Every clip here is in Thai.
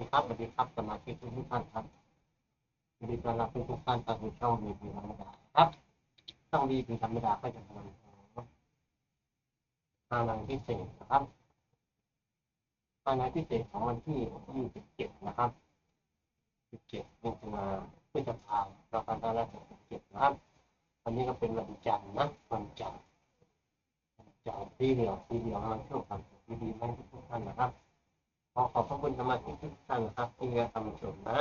ดีครับสวัสดีครับสมาชิกทุกท่านครับยินดีต้อนรับทุกท่านเข้าสู่ช่องวีพีธรรมดาครับช่องวีพีธรรมดาก็จะทำงานพิเศษนะครับงานพิเศษของวันที่27นะครับ17มิถุนาพฤษภาคม2567นะครับวันนี้ก็เป็นวันจันทร์นะวันจันทร์จันทร์ที่เหลืองที่เหลืองมันโชคความสุขดีๆให้ทุกท่านนะครับ ขอขอบพระคุณสมาชิกทุกท่านนะครับที่ได้ทำชมนะ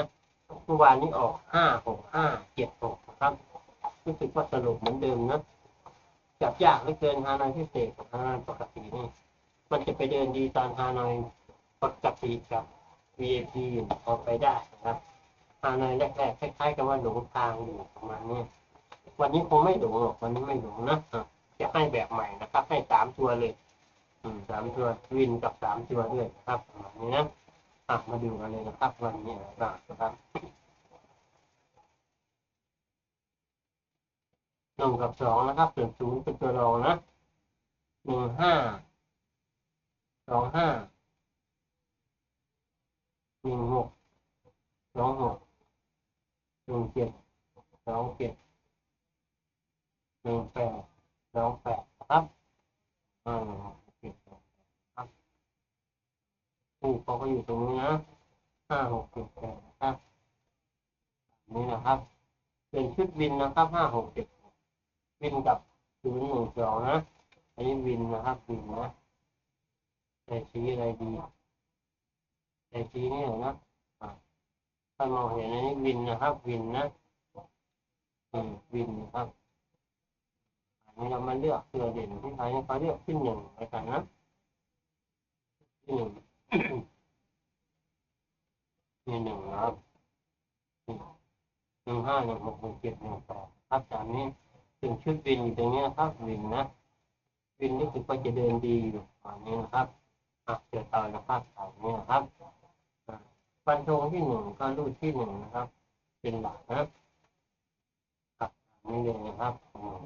เมื่อวานนี้ออกห้าหกห้าเจ็ดหกนะครับรู้สึกว่าสรุปเหมือนเดิมนะจับยากเหลือเกินฮานอยพิเศษกับฮานอยปกตินี่มันจะไปเดินดีตอนฮานอยปกติกับ VIP พอกไปได้นะครับฮานอยแรกๆคล้ายๆกับว่าหลงทางอยู่ประมาณนี้วันนี้คงไม่หลงหรอกวันนี้ไม่หลงนะอะจะให้แบบใหม่นะครับ ให้สามตัวเลย อืมสามตัววินกับสามตัวด้วยครับประมาณนี้นะอะมาดูกันเลยนะครับ วันนี้นะครับหนึ่งกับสองนะครับส่วนศูนย์เป็นตัวรองนะหนึ่งห้าสองห้าหนึ่งหกสองหกหนึ่งเจ็ดสองเจ็ดหนึ่งแปดสองแปดครับอ่า ครับ ผู้เขาก็อยู่ตรงนี้นะห้าหกเจ็ดแปดนะครับ นี่นะครับ เป็นชุดวินนะครับห้าหกเจ็ดวินกับศูนย์หนึ่งสองนะ อันนี้วินนะครับวินนะแต่สีอะไรดีแต่สีนี่นะอะถ้ามองเห็นอันนี้วินนะครับ วินนะอืมวินนะครับอันนี้เรามาเลือกตัวเด่นที่ใครเขาเลือกขึ้นหนึ่งไปกันนะที่หนึ่ง ที่หนึ่งนะครับห นึ่งห้าหนึ่งหกหนึ่งเจ็ดหนึ่งแปดครับจากนี้ถึงชุดวินอยู่ตรงนี้ครับวินนะวินนี่คือก็จะเดินดีอยู่ตอนนี้นะครับอะเจอต่อนะครับตอนนี้นะครับอะฟันธงที่หนึ่งก็รูดที่หนึ่งนะครับ เป็นหลักนะครับนนี้เลยนะครับอืม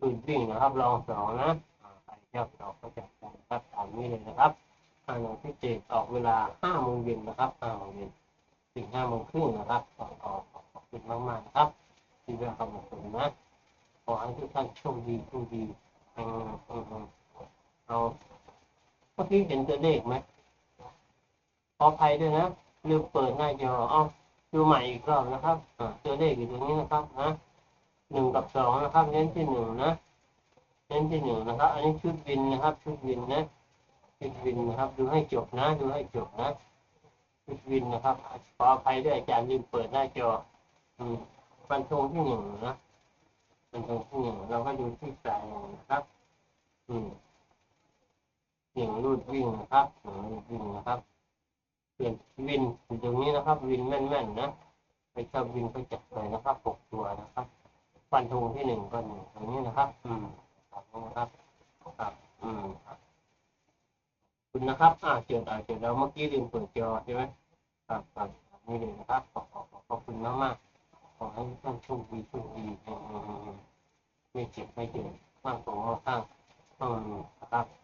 รูดวิ่งนะครับลองสองนะอ่าใครชอบสองก็จัดไปนะครับตามนี้เลยนะครับทางหนังพิเศษออกเวลาห้าโมงเย็นนะครับห้าโมงเย็นถึงห้าโมงครึ่งนะครับ ขอขอขอขอบคุณมากมากๆครับ ที่ได้คำขอบคุณนะขอให้ทุกท่านโชคดีโชคดีอืมอืมอืมเอาเมื่อกี้เห็นตัวเลขไหมขออภัยด้วยนะลืมเปิดหน้าจอเอาดูใหม่อีกรอบนะครับอ่าตัวเลขอยู่ตรงนี้นะครับนะหนึ่งกับสองนะครับ เน้นที่หนึ่งนะเน้นที่หนึ่งนะครับ อันนี้ชุดวินนะครับ ชุดวินนะชุดวินนะครับ ดูให้จบนะ ดูให้จบนะชุดวินนะครับขออภัยด้วยอาจารย์ลืมเปิดหน้าจอ ฟันธงที่หนึ่งนะฟันธงที่หนึ่งเราก็ดูที่สายนะครับอืมเสียงรูดวิ่งนะครับเสียงรูดวิ่งนะครับเปลี่ยนวินอยู่ตรงนี้นะครับ วินแม่นๆนะไปชอบวินไปจับเลยนะครับหกตัวนะครับฟันธงที่หนึ่งก็หนึ่งตรงนี้นะครับ อืมครับนะครับครับอืมครับขอบคุณนะครับอ่าเจออ่าเจอแล้วเมื่อกี้ลืมเปิดจอใช่ไหมครับครับนี่เลยนะครับขอขอขอขอบคุณมากมากๆ ขอให้ท่านโชคดีโชคดีไม่เจ็บไม่เจ็บมากตรงมาข้างต้องครับ